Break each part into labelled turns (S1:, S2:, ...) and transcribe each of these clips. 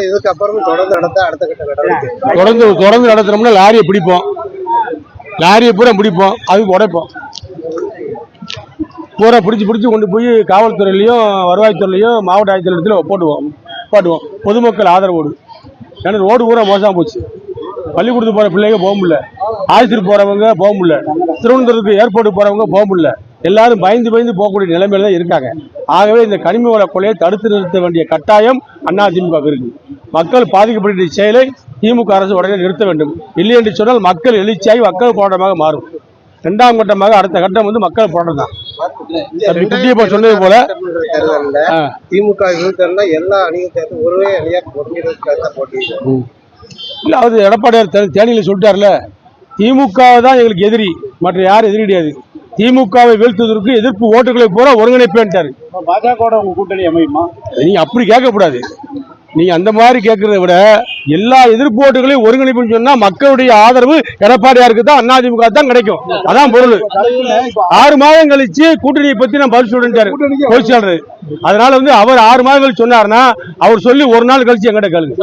S1: இதுக்கப்புறம் தொடர்ந்து நடத்த அடுத்த கட்ட நடவடிக்கை.
S2: தொடர்ந்து தொடர்ந்து நடத்துனோம்னா லாரியை பிடிப்போம். லாரியை பூரா பிடிப்போம். அது உடைப்போம். பூரா பிடிச்சி பிடிச்சி கொண்டு போய் காவல்துறையிலையும் வருவாய்த்துறையிலையும் மாவட்ட ஆட்சியர் போட்டுவோம். போட்டுவோம். பொதுமக்கள் ஆதரவோடு. ஏன்னா ரோடு பூரா மோசமாக போச்சு. பள்ளிக்கூடத்துக்கு போகிற பிள்ளைங்க போக முடியல. ஆசிரியர் போகிறவங்க போக முடியல. திருவனந்தபுரத்துக்கு ஏர்போர்ட்டுக்கு போகிறவங்க போக முடியல. எல்லாரும் பயந்து பயந்து போகக்கூடிய நிலைமையில தான் இருக்காங்க. ஆகவே இந்த கனிம வள கொலையை தடுத்து நிறுத்த வேண்டிய கட்டாயம் அதிமுக இருக்கு. மக்கள் பாதிக்கப்பட்ட செயலை திமுக அரசு உடனே நிறுத்த வேண்டும். இல்லை என்று சொன்னால் மக்கள் எழுச்சியாகி மக்கள் போராட்டமாக மாறும். இரண்டாம் கட்டமாக அடுத்த கட்டம் வந்து மக்கள் போராட்டம் தான். குட்டியப்பா சொன்னது போல
S1: திமுக எல்லா அணியும் சேர்த்து ஒரே அணியா ஒருங்கிணைந்து போட்டியிடும்
S2: இல்ல அது எடப்பாடியார் தேனியில சொல்லிட்டார்ல திமுக தான் எங்களுக்கு எதிரி. மற்ற யாரும் எதிரி கிடையாது. திமுகவை வீழ்த்துவதற்கு எதிர்ப்பு ஓட்டுகளை பூரா ஒருங்கிணைப்பேன்ட்டாரு.
S3: பாஜக கூட்டணி அமையுமா?
S2: நீங்க அப்படி கேட்கக்கூடாது. நீங்க அந்த மாதிரி கேட்கறத விட எல்லா எதிர்ப்பு ஓட்டுகளையும் ஒருங்கிணைப்புன்னு சொன்னா மக்களுடைய ஆதரவு எடப்பாடியாருக்கு தான் அதிமுக தான் கிடைக்கும். அதான் பொருள். ஆறு மாதம் கழிச்சு கூட்டணியை பத்தி நான் பதில் சொல்லிட்டாரு பொதுச் செயலாளர் அதனால வந்து அவர் ஆறு மாதம் கழிச்சு சொன்னாருன்னா அவர் சொல்லி ஒரு நாள் கழிச்சு எங்கிட்ட கேளுங்க.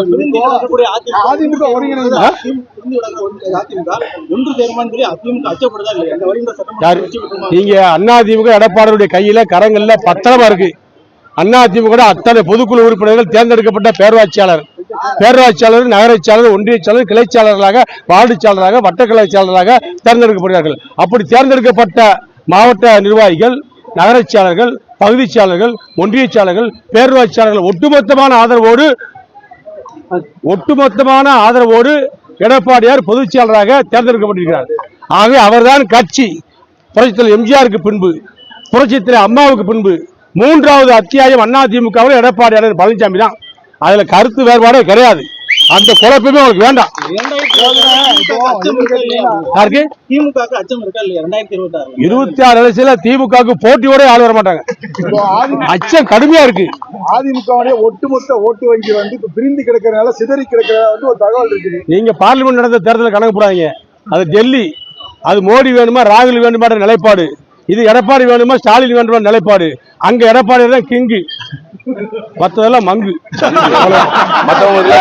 S2: நீங்க அதிமுக எடப்பாடியுடைய கையில கரங்கள்ல பத்திரமா இருக்கு. அதிமுக வோட அத்தனை பொதுக்குழு உறுப்பினர்கள் தேர்ந்தெடுக்கப்பட்ட பேரூராட்சியாளர். பேரவாட்சியாளர் நகராட்சியாளர் ஒன்றியச்சாளர் கிளைச்சாளர்களாக வார்டுச்சாளராக செயலராக தேர்ந்தெடுக்கப்படுகிறார்கள். அப்படி தேர்ந்தெடுக்கப்பட்ட மாவட்ட நிர்வாகிகள் நகராட்சியாளர்கள் பகுதிச் ஒன்றியச்சாளர்கள் ஒன்றியச் பேரூராட்சியாளர்கள் ஒட்டுமொத்தமான ஆதரவோடு ஒட்டுமொத்தமான ஆதரவோடு எடப்பாடியார் பொதுச்சியாளராக தேர்ந்தெடுக்கப்பட்டிருக்கிறார். ஆகவே அவர்தான் கட்சி. புரட்சித்தலைவர் எம்ஜிஆருக்கு பின்பு புரட்சித்தலைவர் அம்மாவுக்கு பின்பு மூன்றாவது அத்தியாயம் அதிமுகவில் எடப்பாடியார் பழனிசாமி தான். அதுல கருத்து வேறுபாடே கிடையாது. அந்த குழப்பமே அவருக்கு வேண்டாம்.
S3: இருபத்தி ஆறு
S2: எலெக்ஷன்ல திமுகவுக்கு போட்டியோட ஆள் வர மாட்டாங்க. அச்சம் கடுமையா இருக்கு.
S4: அதிமுகவுடைய ஒட்டுமொத்த ஓட்டு வங்கி வந்து இப்ப பிரிந்து கிடக்கிறனால சிதறி கிடக்கிறதா வந்து ஒரு தகவல் இருக்குது.
S2: நீங்க பார்லிமெண்ட் நடந்த தேர்தலில் கணக்கு போடாதீங்க. அது டெல்லி. அது மோடி வேணுமா ராகுல் வேணுமா நிலைப்பாடு. இது எடப்பாடி வேணுமா ஸ்டாலின் வேணுமா நிலைப்பாடு. அங்க எடப்பாடி தான் கிங்கு. மத்ததெல்லாம் மங்கு. மத்தவங்க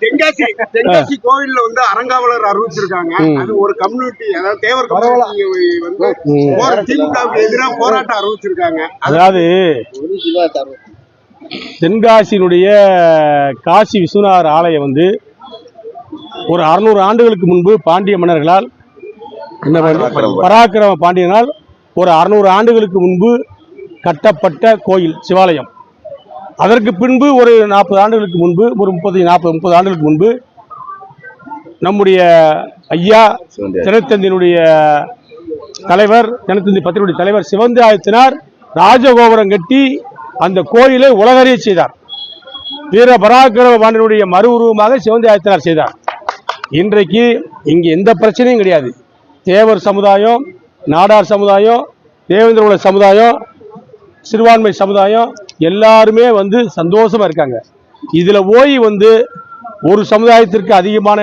S1: தென்காசி தென்காசி கோவில்ல வந்து அறங்காவலர் அறிவிச்சிருக்காங்க. அது ஒரு கம்யூனிட்டி அதாவது தேவர் கம்யூனிட்டி வந்து போரா- திமுகவுக்கு எதிராக போராட்டம் அறிவிச்சிருக்காங்க.
S2: அதாவது தென்காசியினுடைய காசி விஸ்வநாதர் ஆலயம் வந்து ஒரு அறுநூறு ஆண்டுகளுக்கு முன்பு பாண்டிய மன்னர்களால் என்ன பராக்கிரம பாண்டியனால் ஒரு அறுநூறு ஆண்டுகளுக்கு முன்பு கட்டப்பட்ட கோயில் சிவாலயம். அதற்கு பின்பு ஒரு நாற்பது ஆண்டுகளுக்கு முன்பு ஒரு முப்பது நாற்பது முப்பது ஆண்டுகளுக்கு முன்பு நம்முடைய ஐயா தினத்தந்தியினுடைய தலைவர் தினத்தந்தி பத்திரிகையுடைய தலைவர் சிவந்தி ஆயத்தினார் ராஜகோபுரம் கட்டி அந்த கோயிலை உலகறிய செய்தார். வீர பராக்கிரம பாண்டியனுடைய மறு உருவமாக சிவந்தி ஆயத்தினார் செய்தார். இன்றைக்கு இங்கே எந்த பிரச்சனையும் கிடையாது. தேவர் சமுதாயம் நாடார் சமுதாயம் தேவேந்திர உலக சமுதாயம் சிறுபான்மை சமுதாயம் எல்லாருமே வந்து சந்தோஷமாக இருக்காங்க. இதில் போய் வந்து ஒரு சமுதாயத்திற்கு அதிகமான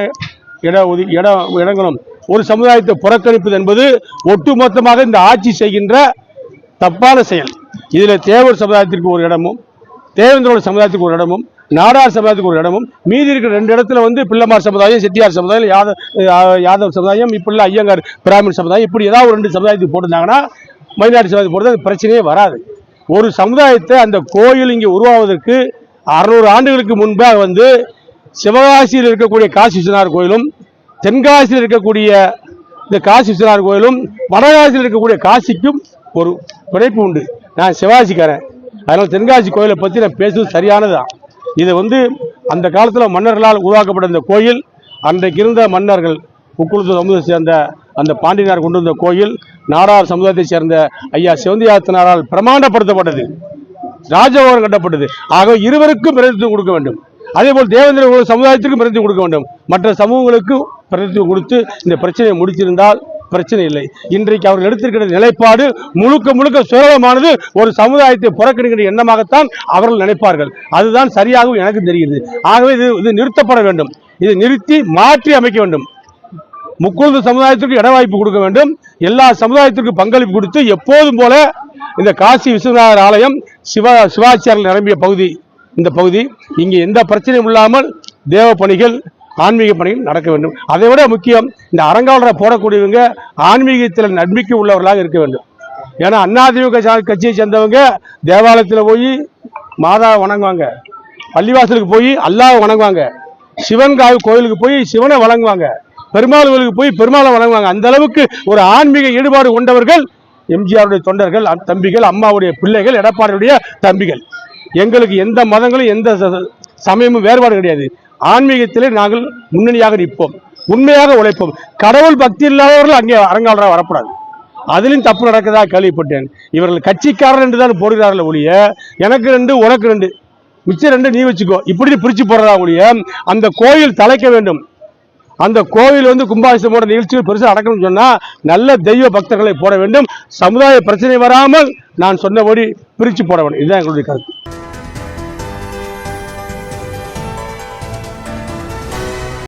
S2: இட இடம் இடங்களும் ஒரு சமுதாயத்தை புறக்கணிப்பது என்பது ஒட்டுமொத்தமாக இந்த ஆட்சி செய்கின்ற தப்பான செயல். இதில் தேவர் சமுதாயத்திற்கு ஒரு இடமும் தேவேந்திரோட சமுதாயத்துக்கு ஒரு இடமும் நாடார் சமுதாயத்துக்கு ஒரு இடமும் மீதி இருக்கிற ரெண்டு இடத்துல வந்து பிள்ளைமார் சமுதாயம் செட்டியார் சமுதாயம் யாதவ் யாதவ் சமுதாயம் இப்படி ஐயங்கார் பிராமின் சமுதாயம் இப்படி ஏதாவது ஒரு ரெண்டு சமுதாயத்துக்கு போட்டிருந்தாங்கன்னா மயிலாடி சமுதாயத்துக்கு போடுறது அது பிரச்சனையே வராது. ஒரு சமுதாயத்தை அந்த கோயில் இங்கே உருவாவதற்கு அறுநூறு ஆண்டுகளுக்கு முன்பாக வந்து சிவகாசியில் இருக்கக்கூடிய காசி விஸ்வநாதர் கோயிலும் தென்காசியில் இருக்கக்கூடிய இந்த காசி விஸ்வநாதர் கோயிலும் வடகாசியில் இருக்கக்கூடிய காசிக்கும் ஒரு பிணைப்பு உண்டு. நான் சிவகாசிக்காரன். அதனால் தென்காசி கோயிலை பற்றி நான் பேசுவது சரியானதுதான். இது வந்து அந்த காலத்தில் மன்னர்களால் உருவாக்கப்பட்ட இந்த கோயில் அன்றைக்கு இருந்த மன்னர்கள் உக்குளத்து சமூகத்தை சேர்ந்த அந்த பாண்டியனார் கொண்டு வந்த கோயில் நாடார் சமுதாயத்தை சேர்ந்த ஐயா சிவந்தியாத்தினாரால் பிரமாண்டப்படுத்தப்பட்டது. ராஜபவன் கட்டப்பட்டது. ஆக இருவருக்கும் பிரதித்துவம் கொடுக்க வேண்டும். அதே போல் தேவேந்திர சமுதாயத்துக்கும் சமுதாயத்திற்கும் பிரதித்துவம் கொடுக்க வேண்டும். மற்ற சமூகங்களுக்கு பிரதித்துவம் கொடுத்து இந்த பிரச்சனையை முடிச்சிருந்தால் பிரச்சனை இல்லை. இன்றைக்கு அவர்கள் எடுத்திருக்கிற நிலைப்பாடு முழுக்க முழுக்க சுரளமானது ஒரு சமுதாயத்தை புறக்கணிக்கிற எண்ணமாகத்தான் அவர்கள் நினைப்பார்கள். அதுதான் சரியாகவும் எனக்கு தெரிகிறது ஆகவே இது இது நிறுத்தப்பட வேண்டும். இதை நிறுத்தி மாற்றி அமைக்க வேண்டும். முக்குழுந்து சமுதாயத்திற்கு இட வாய்ப்பு கொடுக்க வேண்டும். எல்லா சமுதாயத்திற்கும் பங்களிப்பு கொடுத்து எப்போதும் போல இந்த காசி விஸ்வநாதர் ஆலயம் சிவ சிவாச்சாரியர்கள் நிரம்பிய பகுதி இந்த பகுதி. இங்கே எந்த பிரச்சனையும் இல்லாமல் தேவ பணிகள் ஆன்மீக பணிகள் நடக்க வேண்டும். அதை விட முக்கியம் இந்த அறங்காவலரை போடக்கூடியவங்க ஆன்மீகத்தில் நம்பிக்கை உள்ளவர்களாக இருக்க வேண்டும். ஏன்னா அதிமுக கட்சியை சேர்ந்தவங்க தேவாலயத்தில் போய் மாதாவை வணங்குவாங்க. பள்ளிவாசலுக்கு போய் அல்லாவை வணங்குவாங்க. சிவன் கோயிலுக்கு போய் சிவனை வணங்குவாங்க. பெருமாள் கோயிலுக்கு போய் பெருமாளை வணங்குவாங்க. அந்த அளவுக்கு ஒரு ஆன்மீக ஈடுபாடு கொண்டவர்கள் எம்ஜிஆருடைய தொண்டர்கள் தம்பிகள் அம்மாவுடைய பிள்ளைகள் எடப்பாடியுடைய தம்பிகள். எங்களுக்கு எந்த மதங்களும் எந்த சமயமும் வேறுபாடு கிடையாது. ஆன்மீகத்திலே நாங்கள் முன்னணியாக நிற்போம் உண்மையாக உழைப்போம். கடவுள் பக்தி இல்லாதவர்கள் அங்கே அரங்காளராக வரக்கூடாது. அதிலும் தப்பு நடக்குதா கேள்விப்பட்டேன். இவர்கள் கட்சிக்காரர் என்று தான் போடுகிறார்கள் ஒழிய எனக்கு ரெண்டு உனக்கு ரெண்டு. மிச்சம் ரெண்டு நீ வச்சுக்கோ. இப்படி பிரித்து போடுறதா ஒழிய அந்த கோயில் தலைக்க வேண்டும். அந்த கோவில் வந்து கும்பாபிஷேகமோட நிகழ்ச்சிகள் பெருசாக நடக்கணும்னு சொன்னால் நல்ல தெய்வ பக்தர்களை போட வேண்டும். சமுதாய பிரச்சனை வராமல் நான் சொன்னபடி பிரித்து போட வேண்டும். இதுதான் எங்களுடைய கருத்து.